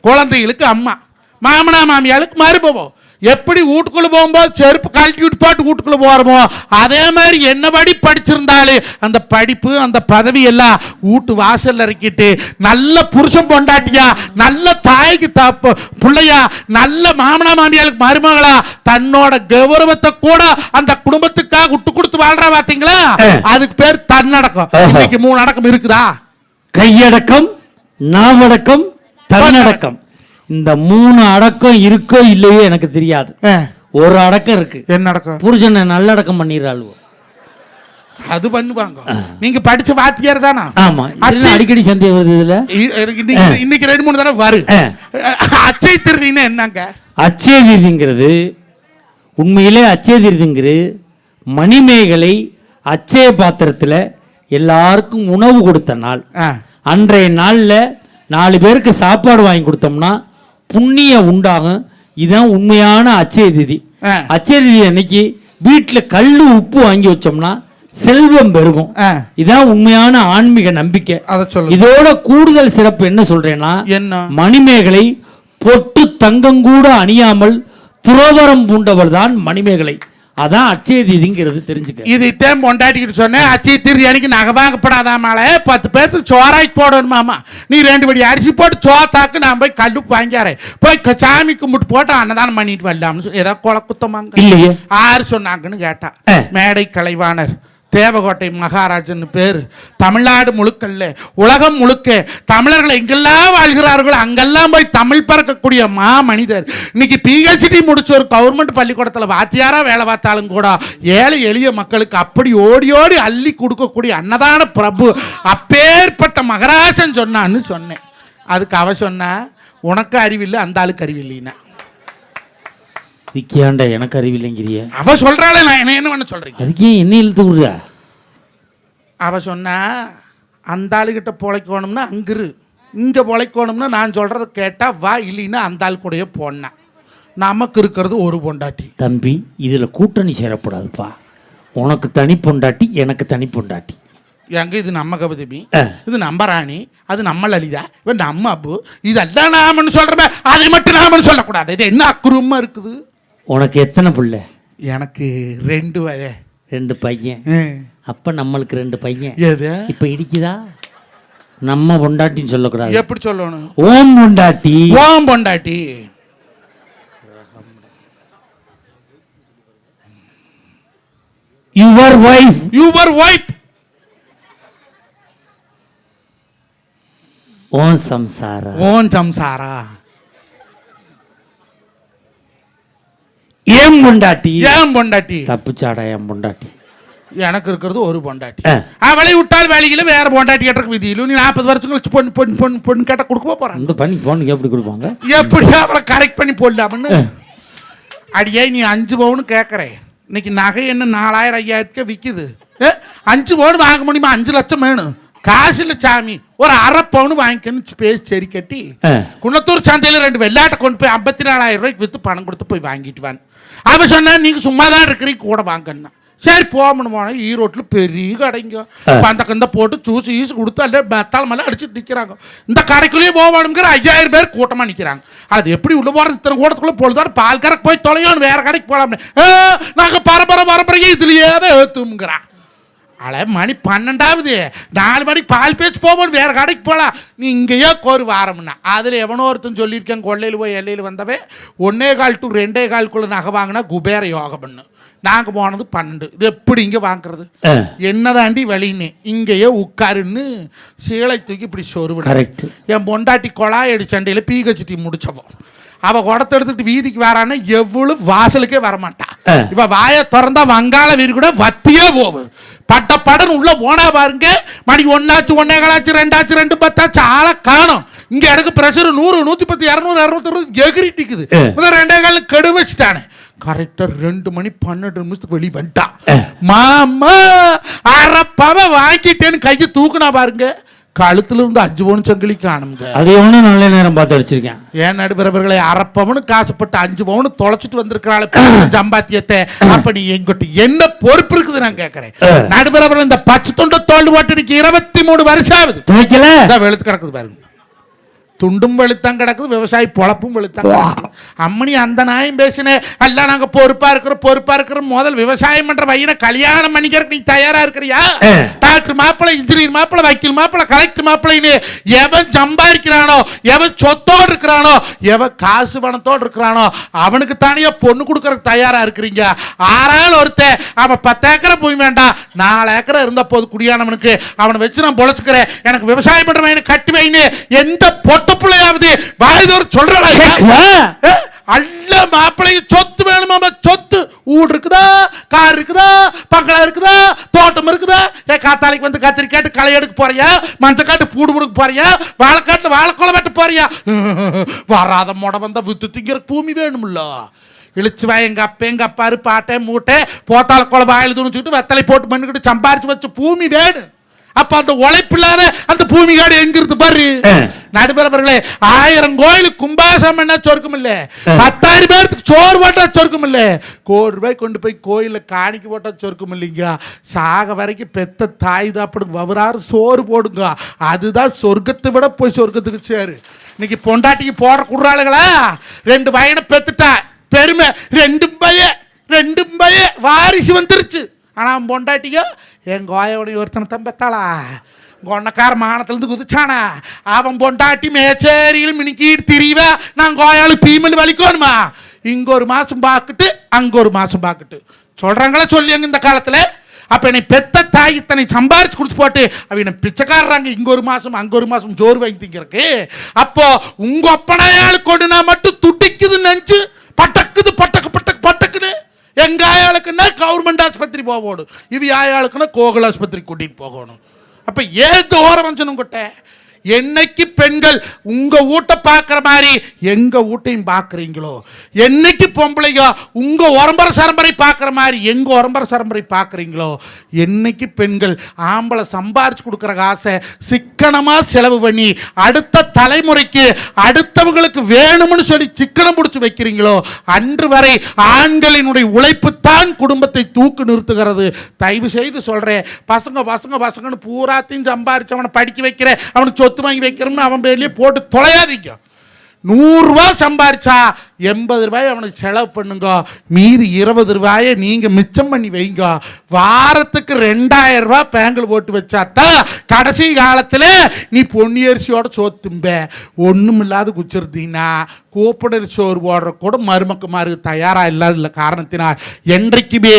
குழந்தைகளுக்கு அம்மா. மாமனா மாமியாளுக்கு மருமவம் எப்படி வீட்டுக்குள்ள போகும்போது செருப்பு கழட்டி விட்டு போட்டு வீட்டுக்குள்ள போறோமோ அதே மாதிரி என்னபடி படிச்சிருந்தாலே அந்த படிப்பு அந்த பதவி எல்லாம் வீட்டு வாசல்ல இறக்கிட்டு நல்ல புருஷன் பொண்டாட்டியா நல்ல தாய்க்கு தப்பு பிள்ளையா நல்ல மாமனா மாமியாளுக்கு மருமகளா தன்னோட கௌரவத்தை கூட அந்த குடும்பத்துக்காக விட்டு கொடுத்து வாழ்றா பாத்தீங்களா? அதுக்கு பேர் தன்னடக்கம். இன்னைக்கு மூணு அடக்கம் இருக்குதா? கையடக்கம் நாவடக்கம் தன்னடக்கம். இந்த மூணு அடக்கம் இருக்கோ இல்லையோ எனக்கு தெரியாது. ஒரு அடக்கம் இருக்கு. என்ன அடக்கம்? புருஷனை நல்லடக்கம் பண்ணிடுறாளுவோ அது பண்ணுவாங்க. நீங்க படிச்ச வாத்தியார் தானா? ஆமா. அச்சை- அடிக்கடி சந்தேகம் வருது இதுல? இன்னைக்கு ரெண்டு மூணு தடவை வரு. ஆ. அச்சை திருதின்னு என்னங்க? அச்சய தீதிங்கிறது உண்மையிலே அச்சய தீதிங்கிறது மணிமேகலை அச்சய பாத்திரத்தில் எல்லாருக்கும் உணவு கொடுத்த நாள். அன்றைய நாளில் நாலு பேருக்கு சாப்பாடு வாங்கி கொடுத்தோம்னா புண்ணியம் உண்டாகும். இதுதான் உண்மையான அச்சய திதி. அச்சய திதி அன்னைக்கு வீட்டில் கல் உப்பு வாங்கி வச்சோம்னா செல்வம் பெருகும். இதான் உண்மையான ஆன்மீக நம்பிக்கை. இதோட கூடுதல் சிறப்பு என்ன சொல்றேன்னா என்ன? மணிமேகலை பொட்டு தங்கம் கூட அணியாமல் துரோதரம் பூண்டவள் தான் மணிமேகலை. அதான் அச்சய தீதிங்கிறது தெரிஞ்சுக்க. இது இத்தேன் பொண்டாட்டிக்கிட்டு சொன்னேன் அச்சி திரு எனக்கு நகை வாங்கப்படாதாமால பத்து பேர்த்துக்கு சோறாக்கி போடணுமாமா நீ ரெண்டு படி அரிசி போட்டு சோத்தாக்கு நான் போய் கல்லுப்பு வாங்கியாரேன் போய் சாமி கும்பிட்டு போட்டு அன்னதானம் பண்ணிட்டு வரலாம்னு சொல்லி ஏதோ குல குத்தமாங்க இல்லையே. ஆறு சொன்னாங்கன்னு கேட்டா. மேடை கலைவாணர். தேவகோட்டை மகாராஜன் பேர். தமிழ்நாடு முழுக்கல்ல உலகம் முழுக்க தமிழர்கள் எங்கெல்லாம் வாழ்கிறார்களோ அங்கெல்லாம் போய் தமிழ் பறக்கக்கூடிய மா மனிதர் இன்னைக்கு பிஹெச்டி முடிச்ச ஒரு கவர்மெண்ட் பள்ளிக்கூடத்தில் வாத்தியாராக வேலை பார்த்தாலும் கூட ஏழை எளிய மக்களுக்கு அப்படி ஓடி ஓடி அள்ளி கொடுக்கக்கூடிய அன்னதான பிரபு அப்பேற்பட்ட மகராஜன் சொன்னான்னு சொன்னேன். அதுக்கு அவ சொன்ன உனக்கு அறிவில்லை அந்த ஆளுக்கு அறிவில்லைன்னா. விக்கியாண்ட எனக்கு அறிவில்லைங்கிறிய. அவ சொல்றாளே நான் என்ன என்ன பண்ண சொல்றீங்க? அதுக்கு ஏன் என்ன இழுத்து விடுற? அவ சொன்னா அந்த ஆளுகிட்ட பொழைக்கணும்னா அங்கிரு இங்கே பொழைக்கணும்னா நான் சொல்கிறத கேட்டால் வா இல்லைன்னா அந்த ஆள் கூடயே போனேன். நமக்கு இருக்கிறது ஒரு பொண்டாட்டி. தம்பி இதில் கூட்டணி சேரக்கூடாதுப்பா உனக்கு தனி பொண்டாட்டி எனக்கு தனி பொண்டாட்டி. எங்க இது நம்ம கவிதமி. இது நம்ம ராணி அது நம்ம லலிதா இவன் நம்ம அப்பு. இதெல்லாம் நாமன்னு சொல்கிறேன் அதை மட்டும் நாமன்னு சொல்லக்கூடாது. இது என்ன அக்குருமா இருக்குது? உனக்கு எத்தனை பிள்ளை? எனக்கு ரெண்டு வய ரெண்டு பையன். அப்போ நம்மளுக்கு ரெண்டு பையன். எது? இப்போ இடிக்குதா? நம்ம பொண்டாட்டின்னு சொல்லக்கூடாது. எப்படி சொல்லணும்? ஓம் பொண்டாட்டி. ஓம் பொண்டாட்டி. யுவர் ஒய்ஃப் யுவர் ஒய்ஃப் ஓம் சம்சாரா. ஓன் சம்சாரா. ஏன் பொண்டாட்டி? ஏன் பொண்டாட்டி? தப்புச்சாடா என் பொண்டாட்டி? எனக்கு இருக்கிறது ஒரு பொண்டாட்டி. அவளை விட்டால் வேலையில வேற பொண்டாட்டி கேட்டக்கு விதியிலும் நீ நாற்பது வருஷம் கழிச்சு பொண்ணு பொண்ணு பொண்ணு பொண்ணு கேட்ட கொடுக்க போறான் அந்த பண்ணி போனுக்கு எப்படி கொடுப்பாங்க? எப்படி அவளை கரெக்ட் பண்ணி போடலாம்னு அடியே நீ அஞ்சு பவுன் கேட்குற இன்னைக்கு நகை என்ன நாலாயிரம் ஐயாயிரத்துக்கே விற்கிது அஞ்சு பவுன் வாங்க முடியுமா? அஞ்சு லட்சம் வேணும். காசு இல்லை சாமி ஒரு அரை பவுன் வாங்கிக்கன்னு பேசி சரி கட்டி. குன்னத்தூர் சந்தையில் ரெண்டு வெள்ளாட்டை கொண்டு போய் ஐம்பத்தி நாலாயிரம் ரூபாய்க்கு விற்று பணம் கொடுத்து போய் வாங்கிட்டு வான் அவன் சொன்னா நீங்கள் சும்மா தான் இருக்கிறீங்க கூட வாங்கன்னா. சரி போகணும் போனோம் ஈரோட்டில் பெரிய கடைங்க. அந்த கந்த போட்டு ஜூஸ் ஈஸ் கொடுத்து அல்ல மெத்தால் மேலே அடிச்சுட்டு நிற்கிறாங்க இந்த கடைக்குள்ளேயே போகணுங்கிற ஐயாயிரம் பேர் கூட்டமாக நிற்கிறாங்க அது எப்படி உள்ள போகிறது இத்தனை கூட்டத்துக்குள்ளே பொழுதாரு பால் கறக்கு போய் தொலையோன்னு வேற கடைக்கு போகலாம்னு நாங்கள் பரம்பரை பரம்பரையே இதுலையே தான் ஏற்றுங்கிறான் அட மணி பன்னெண்டாவது. நாலு மணிக்கு பால் பேச்சு போகும்போது வேற கடைக்கு போகலாம் நீ இங்கேயே கோரு வாரம்னா. அதில் எவனோ ஒருத்தன் சொல்லியிருக்கேன் கொள்ளையில் போய் எல்லையில் வந்தவன். ஒன்னே கால் டு ரெண்டே கால்குள்ளே நகை வாங்கினா குபேர யோகம் பண்ணு நாங்கள் போனது பன்னெண்டு. இது எப்படி இங்கே வாங்குறது. என்னதாண்டி வழின்னு? இங்கேயே உட்காருன்னு சீலை தூக்கி இப்படி கரெக்ட் என் பொண்டாட்டி கொழாயடி சண்டையில் பிஹெச்டி முடிச்சவன் அவ குடத்தை எடுத்துட்டு வீதிக்கு வரான்னா எவ்வளவு வாசலுக்கே வரமாட்டா. இவ வாயை திறந்தா வங்காள வீடு கூட வத்தியே போகும் பட்ட படன் உள்ள போனா பாருங்க மணி ஒன்னாச்சு ஒன்னே காலாச்சு ரெண்டாச்சு ரெண்டு பத்தாச்சு ஆளை காணும். இங்க எனக்கு பிரஷர் நூறு நூத்தி பத்து இரநூறு அறுபத்தி எகிரி நிக்குது ரெண்டே கால கெடு வச்சுட்டானே. கரெக்டா ரெண்டு மணி பன்னெண்டு நிமிஷத்துக்கு வெளியே வந்துட்டான் மாமா அரப்பாவ வாங்கிட்டேன்னு கையை தூக்குனா பாருங்க. கழுத்துல இருந்து அஞ்சு பவுன் சங்கிலி காணுங்க அது எவனும் நல்ல நேரம் பார்த்து அடிச்சிருக்கேன். ஏன் நடுவரவர்களை அரைப்பவனு காசுப்பட்டு அஞ்சு பவுன் தொலைச்சிட்டு வந்திருக்கிறாள் சம்பாத்தியத்தை அப்ப நீ எங்கிட்ட என்ன பொறுப்பு இருக்குது நான் கேட்கறேன் நடுவரவர்கள் இந்த பச்சை துண்ட போட்டு இன்னைக்கு இருபத்தி மூணு வருஷம் ஆகுது. வெளுத்து கிடக்குது பாருங்க. துண்டும் வெளுத்தான் கிடக்குது விவசாயி பொழப்பும் வெளுத்தான். அம்மனி அந்த நாயும் பேசினேன் எல்லாம் நாங்க பொறுப்பா இருக்கிறோம் பொறுப்பா இருக்கிறோம். முதல் விவசாயம் பண்ற பையனை கல்யாணம் பண்ணிக்கிறதுக்கு நீ தயாரா இருக்கிறியா. டாக்டர் மாப்பிள்ளை இன்ஜினியர் மாப்பிள்ளை வக்கீல் மாப்பிள்ளை கலெக்டர் மாப்பிள்ளைன்னு எவன் சம்பாதிக்கிறானோ எவன் சொத்தோடு இருக்கிறானோ எவன் காசு பணத்தோடு இருக்கிறானோ அவனுக்கு தானே பொண்ணு கொடுக்கறதுக்கு தயாரா இருக்கிறீங்க. ஆறாள் ஒருத்தன் அவன் பத்து ஏக்கரை போய் வேண்டாம் நாலு ஏக்கரை இருந்த போது குடியானவனுக்கு. அவனை வச்சு நான் பொழைச்சுக்கிறேன். எனக்கு விவசாயம் பண்ற பையனை கட்டி வைன்னு எந்த பொட்ட பிள்ளையாவது வாய்தோர் சொல்றா? அல்ல மாப்பிள்ளைக்கு சொத்து வேணுமாமா சொத்து வீடு இருக்குதா? கார் இருக்குதா? பங்களா இருக்குதா? தோட்டம் இருக்குதா? ஏ காத்தாளிக்கு வந்து கத்திரிக்காட்டு களை எடுக்க போறியா? மஞ்சக்காட்டு பூடு புடுக்க போறியா? வாழைக்காட்டுல வாழைக்குளம் வெட்ட போறியா? வராத முட வந்தா வித்து திங்கிற பூமி வேணும்ல. இழிச்சு வா எங்க அப்பா எங்க அப்பாரு பாட்டை மூட்டை போத்தால குழம்பு ஆயில் துணிச்சுட்டு வெத்தலை போட்டு மண்ணுக்கிட்டு சம்பாரிச்சு வச்ச பூமி வேணும். அப்ப அந்த உழைப்பு இல்லாத அந்த பூமி காடு எங்க இருந்து பாரு. நடுவரவர்களே ஆயிரம் கோயிலுக்கு கும்பாசம் என்ன சொர்க்கம் இல்ல? பத்தாயிரம் பேருக்கு சோறு போட்டா சொர்க்கம் இல்ல? கோடி ரூபாய் கொண்டு போய் கோயில காணிக்க போட்டா சொர்க்கம் இல்லைங்க. சாக வரைக்கும் பெத்த தாய் தாப்படு வவராறு சோறு போடுங்க. அதுதான் சொர்க்கத்தை விட போய் சொர்க்கத்துக்கு சேரு. இன்னைக்கு பொண்டாட்டிக்கு போடுற குடுறாளுங்களா ரெண்டு பையனை பெத்துட்டா. பெருமை ரெண்டு பைய ரெண்டு பைய வாரிசு வந்துருச்சு. ஆனா பொண்டாட்டியோ என் கோயோடைய ஒருத்தனை தான் பெத்தாளா கொண்டக்கார மானத்திலிருந்து குதிச்சானா? அவன் பொண்டாட்டி மேச்சேரியில் மினிக்கிட்டு திரிவா. நான் கோயாளு பீமல் வலிக்கணுமா? இங்கே ஒரு மாதம் பார்த்துட்டு அங்கே ஒரு மாதம் பார்த்துட்டு. சொல்கிறாங்களே சொல்லி இந்த காலத்தில்? அப்போ என்னை பெத்த தாய் இத்தனை சம்பாரிச்சு கொடுத்து போட்டு அவனை பிச்சைக்காரறாங்க இங்கே ஒரு மாதம் அங்கே ஒரு மாதம் ஜோறு வாங்கி திங்கிறக்கு அப்போ உங்க ஒப்பனையாள் கொடுனா மட்டும் துடிக்குதுன்னு நினச்சி பட்டக்குது பட்டக்கு பட்டக்கு பட்டக்குன்னு. எங்கள் ஆயாளுக்குன்னா கவர்மெண்ட் ஆஸ்பத்திரி போகணும் இது ஆயாளுக்குன்னா கோகுல் ஆஸ்பத்திரி கூட்டிட்டு போகணும். அப்ப ஏன் தோரம் வஞ்சனும் கொட்டை? என்னைக்கு பெண்கள் உங்க வீட்டை பார்க்குற மாதிரி எங்க வீட்டையும் பார்க்குறீங்களோ? என்னைக்கு பொம்பளைங்க உங்க உரம்பர சரம்பரை பார்க்குற மாதிரி எங்க உரம்பர சரம்பரை பார்க்குறீங்களோ? என்னைக்கு பெண்கள் ஆம்பளை சம்பாரிச்சு கொடுக்குற காசை சிக்கனமாக செலவு பண்ணி அடுத்த தலைமுறைக்கு அடுத்தவங்களுக்கு வேணும்னு சொல்லி சிக்கனம் பிடிச்சி வைக்கிறீங்களோ? அன்று வரை ஆண்களினுடைய உழைப்பு தான் குடும்பத்தை தூக்கு நிறுத்துகிறது. தயவு செய்து சொல்றேன். பசங்க பசங்க பசங்கன்னு பூராத்தையும் சம்பாரிச்சு அவனை படிக்க வைக்கிற அவனுக்கு சொத்து வாங்கி வைக்கிறோம்னு அவன் பேர்லேயே போட்டு தொலையாதீங்க. நூறுரூவா சம்பாரிச்சா எண்பது ரூபாய் அவனுக்கு செலவு பண்ணுங்க. மீதி இருபது ரூபாயை நீங்கள் மிச்சம் பண்ணி வைங்க. வாரத்துக்கு ரெண்டாயிரம் ரூபா பேங்கில் போட்டு வச்சாத்தான் கடைசி காலத்தில் நீ பொன்னியரிசியோட சோத்தும்ப. ஒண்ணும் இல்லாத குச்சிருந்தீங்கன்னா கூப்பிடர் சோறு போடுற கூட மருமக்குமாருக்கு தயாராக இல்லாத காரணத்தினால் என்றைக்குமே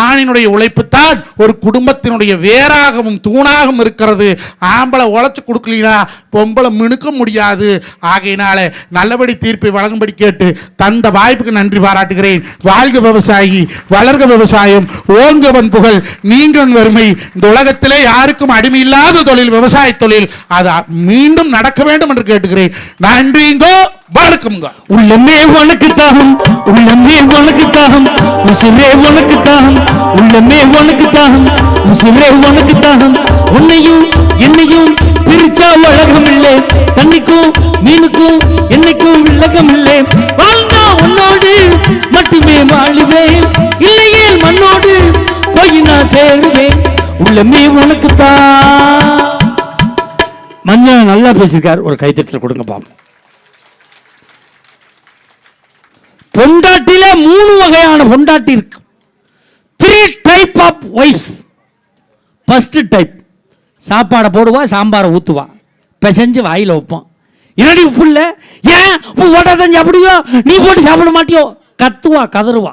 ஆணினுடைய உழைப்பு தான் ஒரு குடும்பத்தினுடைய வேறாகவும் தூணாகவும் இருக்கிறது. ஆம்பளை உழைச்சி கொடுக்கலீனா பொம்பளை மினுக்க முடியாது. ஆகையினால நல்லபடி தீர்ப்பை வழங்கும்படி கேட்டு தந்த வாய்ப்புக்கு நன்றி பாராட்டுகிறேன். வாழ்க விவசாயி வளர்க விவசாயம் ஓங்கவன் புகழ் நீங்கன் வறுமை. இந்த உலகத்திலே யாருக்கும் அடிமை இல்லாத தொழில் விவசாய தொழில். அது மீண்டும் நடக்க வேண்டும் என்று கேட்டுக்கிறேன் நன்றிங்கோ வணக்கம்ங்க. உள்ளமே உனக்கு தாகம் உள்ளமே உனக்கு தாகம் உசிரே உனக்கு தாகம் உள்ளமே உனக்கு தாகம் உசிரே உனக்கு தாகம். உன்னையும் என்னையும் பிரிச்சா உலகம் இல்லை தண்ணிக்கும் மீனுக்கும் என்னைக்கும் வில்லகம் இல்லை வாழ்ந்தா உன்னோடு மட்டுமே வாழுவேன். இல்லையே மண்ணோடு போய் நான் சேருவேன். உள்ளமே உனக்குத்தான். மஞ்சள் நல்லா பேசியிருக்கார். ஒரு கைத்தட்டில் கொடுங்க பாப்போம். பொண்டாட்டில மூணு வகையான பொண்டாட்டி இருக்கு. Three type of wifes first type சாப்பாடை போடுவா சாம்பாரை ஊற்றுவா பிசைஞ்சு வாயில் வைப்போம். என்னடி உப்பு இல்லை? ஏன்? உப்பு போட்டால் தான் சாப்பிடுவியோ நீ போட்டு சாப்பிட மாட்டியோ? கத்துவா கதறுவா.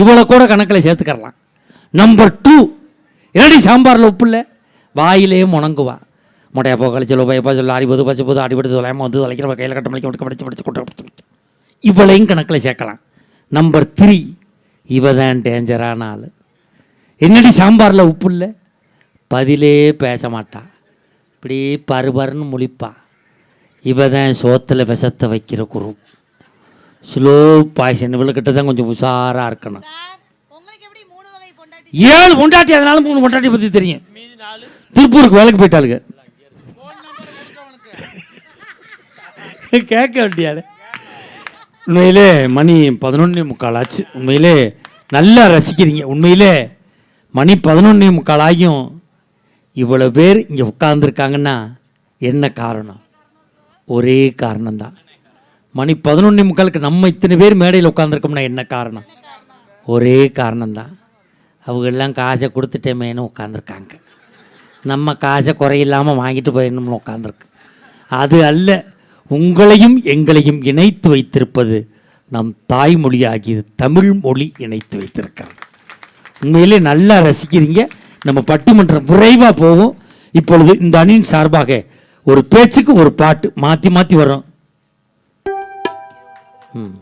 இவ்வளோ கூட கணக்கில் சேர்த்துக்கறலாம். நம்பர் டூ என்னடி சாம்பாரில் உப்பு இல்லை? வாயிலே முணங்குவா. முட்டையா போ கழிச்சல் பயப்பா சொல்ல அடிபது பச்சை போது அடிபடுத்து தொலையாமல் வந்து தொலைக்கிறவ கையில் கட்ட மலைக்கு விட்டு படிச்சு படிச்சு கொட்ட கொடுத்து இவ்வளையும் கணக்கில் சேர்க்கலாம். நம்பர் த்ரீ இவ தான் டேஞ்சரான ஆள். என்னடி சாம்பாரில் உப்பு இல்லை? பதிலே பேச மாட்டான் இப்படி பருபருன்னு முழிப்பா. இவ தான் சோத்தில் விஷத்தை வைக்கிற குரூப் ஸ்லோ பாய்சன் இவளுக்கிட்ட தான் கொஞ்சம் உஷாராக இருக்கணும். ஏழு பொண்டாட்டி அதனால மூணு பொண்டாட்டி பற்றி தெரியும். திருப்பூருக்கு வேலைக்கு போயிட்டாளுங்க. கேட்க வேண்டியாரு உண்மையிலே மணி பதினொன்னே முக்கால் ஆச்சு. உண்மையிலே நல்லா ரசிக்கிறீங்க. உண்மையிலே மணி பதினொன்னே முக்கால் ஆகியும் இவ்வளோ பேர் இங்கே உட்கார்ந்துருக்காங்கன்னா என்ன காரணம்? ஒரே காரணம்தான். மணி பதினொன்று முக்காலுக்கு நம்ம இத்தனை பேர் மேடையில் உட்காந்துருக்கோம்னா என்ன காரணம்? ஒரே காரணம்தான். அவங்கெல்லாம் காசை கொடுத்துட்டேமேன்னு உட்காந்துருக்காங்க நம்ம காசை குறையில்லாமல் வாங்கிட்டு போயிடணும்னு உட்காந்துருக்கு அது அல்ல உங்களையும் எங்களையும் இணைத்து வைத்திருப்பது நம் தாய்மொழியாகிய தமிழ் மொழி இணைத்து வைத்திருக்கிறது. உண்மையிலே நல்லா ரசிக்கிறீங்க. நம்ம பட்டிமன்றம் விரைவாக போகும் இப்பொழுது இந்த அணியின் சார்பாக ஒரு பேச்சுக்கு ஒரு பாட்டு மாற்றி மாற்றி வரோம் ம்.